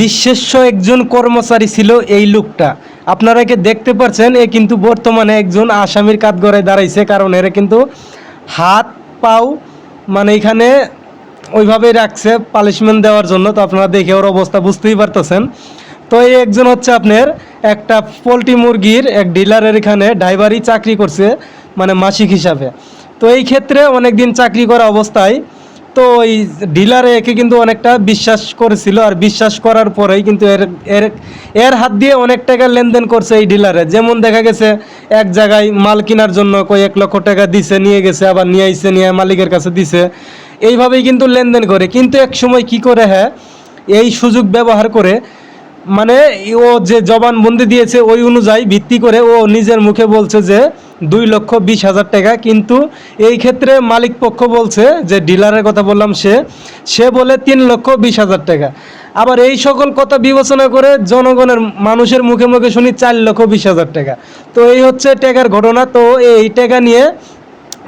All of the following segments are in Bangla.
বিশেষ্য একজন কর্মচারী ছিল এই লোকটা। আপনারা একে দেখতে পাচ্ছেন এ কিন্তু বর্তমানে একজন আসামির কাত কাঠগড়ায় দাঁড়াইছে, কারণ এরা কিন্তু হাত, পাও মানে এখানে ওইভাবেই রাখছে পালিশমেন্ট দেওয়ার জন্য। তো আপনারা দেখে ওর অবস্থা বুঝতেই পারতেছেন। তো এই একজন হচ্ছে আপনার একটা পোলট্রি মুরগির এক ডিলারের এখানে ড্রাইভারই চাকরি করছে মানে মাসিক হিসাবে। তো এই ক্ষেত্রে অনেক দিন চাকরি করা অবস্থায় তো এই ডিলারে একে কিন্তু অনেকটা বিশ্বাস করেছিল আর বিশ্বাস করার পরেই কিন্তু এর এর এর হাত দিয়ে অনেক টাকা লেনদেন করছে এই ডিলারে। যেমন দেখা গেছে, এক জায়গায় মাল কেনার জন্য কয়েক লক্ষ টাকা দিছে, নিয়ে গেছে, আবার নিয়ে আইসে নিয়ে মালিকের কাছে দিছে। এইভাবেই কিন্তু লেনদেন করে। কিন্তু এক সময় কি করে হ্যাঁ এই সুযোগ ব্যবহার করে মানে ও যে জবানবন্দি দিয়েছে ওই অনুযায়ী ভিত্তি করে ও নিজের মুখে বলছে যে দুই লক্ষ বিশ হাজার টাকা। কিন্তু এই ক্ষেত্রে মালিক পক্ষ বলছে যে ডিলারের কথা বললাম সে সে বলে তিন লক্ষ বিশ হাজার টাকা। আবার এই সকল কথা বিবেচনা করে জনগণের মানুষের মুখে মুখে শুনি চার লক্ষ বিশ হাজার টাকা। তো এই হচ্ছে টাকার ঘটনা। তো এই টাকা নিয়ে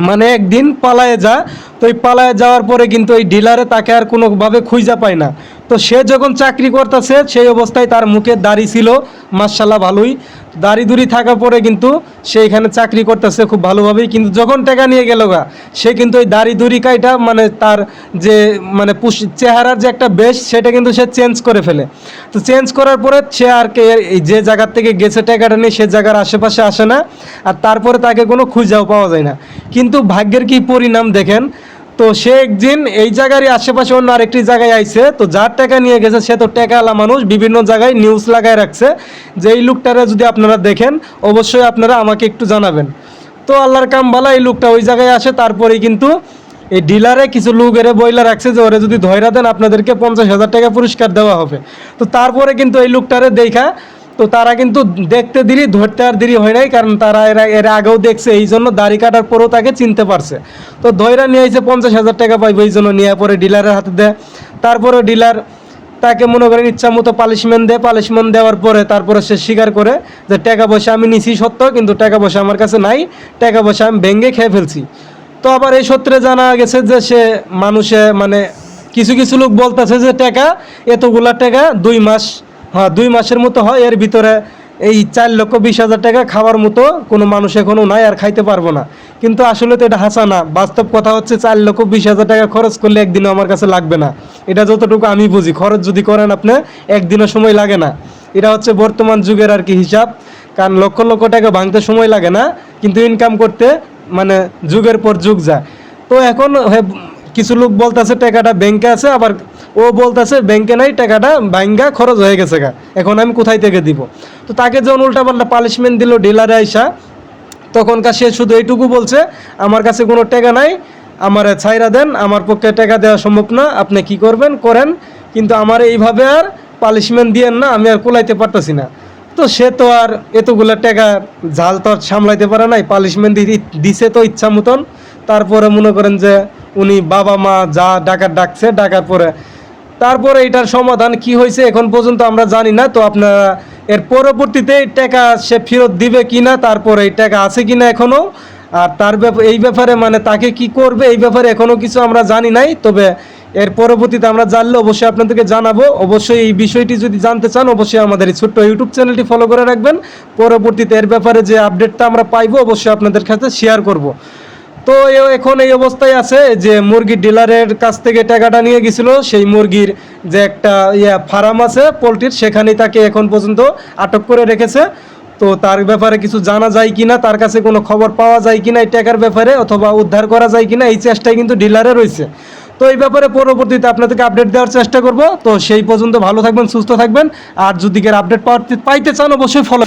মানে একদিন পালায়ে যা, তো এই পালায়ে যাওয়ার পরে কিন্তু এই ডিলারে তাকে আর কোনোভাবে খুঁজা পায় না। তো সে যখন চাকরি করতেছে, সেই অবস্থায় তার মুখে দাড়ি ছিল। মার্শাল্লাহ ভালোই। দাড়ি দুড়ি থাকার পরে কিন্তু সে এখানে চাকরি করতেছে খুব ভালোভাবেই। কিন্তু যখন টাকা নিয়ে গেল গা, সে কিন্তু ওই দাড়ি দুড়ি কাইটা মানে তার যে মানে পুষ- চেহারার যে একটা বেশ, সেটা কিন্তু সে চেঞ্জ করে ফেলে। তো চেঞ্জ করার পরে সে আর কে যে জায়গার থেকে গেছে টাকাটা নিয়ে, সে জায়গার আশেপাশে আসে না। আর তারপরে তাকে কোনো খুঁজাও পাওয়া যায় না। কিন্তু ভাগ্যের কি পরিণাম দেখেন তো সে একদিন এই জায়গারই আশেপাশে অন্য আরেকটি জায়গায় আইছে। তো যার টাকা নিয়ে গেছে, সে তো টাকাওয়ালা মানুষ, বিভিন্ন জায়গায় নিউজ লাগায় রাখছে। যে এই লোকটারে যদি আপনারা দেখেন, অবশ্যই আপনারা আমাকে একটু জানাবেন। তো আল্লাহর কাম ভালো এই লোকটা ওই জায়গায় আসে, তারপরেই কিন্তু এই ডিলারে কিছু লোক এরে বইলা রাখছে যে ওরে যদি ধৈরা দেন, আপনাদেরকে পঞ্চাশ হাজার টাকা পুরস্কার দেওয়া হবে। তো তারপরে কিন্তু এই লোকটারে দেখা তো তারা কিন্তু দেখতে দেরি, ধরতে আর দেরি হয় নাই, কারণ তারা এরা, এর আগেও দেখছে, এই জন্য দাড়ি কাটার পরেও তাকে চিনতে পারছে। তো ধৈরা নিয়ে এসে পঞ্চাশ হাজার টাকা পাইবে, এই জন্য নিয়ে পরে ডিলারের হাতে দেয়। তারপরে ডিলার তাকে মনে করেন ইচ্ছা মতো পালিশমেন্ট দেয়, পালিশমেন্ট দেওয়ার পরে তারপরে সে স্বীকার করে যে টাকা পয়সা আমি নিছি সত্য কিন্তু টাকা পয়সা আমার কাছে নাই, টাকা পয়সা আমি ভেঙে খেয়ে ফেলছি। তো আবার এই সূত্রে জানা গেছে যে সে মানুষে মানে কিছু কিছু লোক বলতেছে যে টাকা, এতগুলা টাকা দুই মাস হ্যাঁ দুই মাসের মতো হয়, এর ভিতরে এই চার লক্ষ বিশ হাজার টাকা খাওয়ার মতো কোনো মানুষ এখনও নাই আর খাইতে পারব না। কিন্তু আসলে তো এটা হাসা না। বাস্তব কথা হচ্ছে চার লক্ষ বিশ হাজার টাকা খরচ করলে একদিনও আমার কাছে লাগবে না। এটা যতটুকু আমি বুঝি। খরচ যদি করেন আপনি, একদিনও সময় লাগে না। এটা হচ্ছে বর্তমান যুগের আর কি হিসাব। কারণ লক্ষ লক্ষ টাকা ভাঙতে সময় লাগে না, কিন্তু ইনকাম করতে মানে যুগের পর যুগ যায়। তো এখন কিছু লোক বলতেছে, টাকাটা ব্যাংকে আছে, আবার ও বলতেছে, ব্যাংকে নাই, টাকাটা ব্যাঙ্গা খরচ হয়ে গেছে গা। এখন আমি কোথায় থেকে দিব? তো তাকে যখন উল্টাপাল্টা পালিশমেন্ট দিল ডিলারে আইসা, তখনকার সে শুধু এইটুকু বলছে, আমার কাছে কোনো টাকা নাই, আমার ছাইরা দেন, আমার পক্ষে টাকা দেওয়া সম্ভব না, আপনি কি করবেন, করেন। কিন্তু আমার এইভাবে আর পালিশমেন্ট দিয়েন না, আমি আর কোলাইতে পারতেছি না। তো সে তো আর এতগুলা টাকা ঝাল তো আর সামলাইতে পারে নাই পালিশমেন্ট দিছে তো ইচ্ছা মতন। তারপরে মনে করেন যে উনি বাবা মা যা ডাকার ডাকছে, ডাকার পরে তারপরে এটার সমাধান কি হয়েছে এখন পর্যন্ত আমরা জানি না, তো আপনারা এর পরবর্তীতে টাকা সে ফেরত দিবে কি না তারপরে এই টাকা আছে কি না এখনও আর তার এই ব্যাপারে মানে তাকে কি করবে, এই ব্যাপারে এখনও কিছু আমরা জানি নাই, তবে এর পরবর্তীতে আমরা জানলে অবশ্যই আপনাদেরকে জানাব। অবশ্যই এই বিষয়টি যদি জানতে চান, অবশ্যই আমাদের এই ছোট্ট ইউটিউব চ্যানেলটি ফলো করে রাখবেন। পরবর্তীতে এর ব্যাপারে যে আপডেটটা আমরা পাইবো, অবশ্যই আপনাদের কাছে শেয়ার করব। তো এখন এই অবস্থায় আছে যে মুরগির ডিলারের কাছ থেকে টাকাটা নিয়ে গেছিল। সেই মুরগির যে একটা ইয়া ফার্ম আছে, পোলট্রির, সেখানেই তাকে এখন পর্যন্ত আটক করে রেখেছে। তো তার ব্যাপারে কিছু জানা যায় কিনা, তার কাছে কোনো খবর পাওয়া যায় কিনা এই টাকার ব্যাপারে, অথবা উদ্ধার করা যায় কিনা, এই চেষ্টাই কিন্তু ডিলারে রয়েছে। তো এই ব্যাপারে পরবর্তীতে আপনাদেরকে আপডেট দেওয়ার চেষ্টা করব। তো সেই পর্যন্ত ভালো থাকবেন, সুস্থ থাকবেন। আর যদি আপডেট পাইতে চান, অবশ্যই ফলো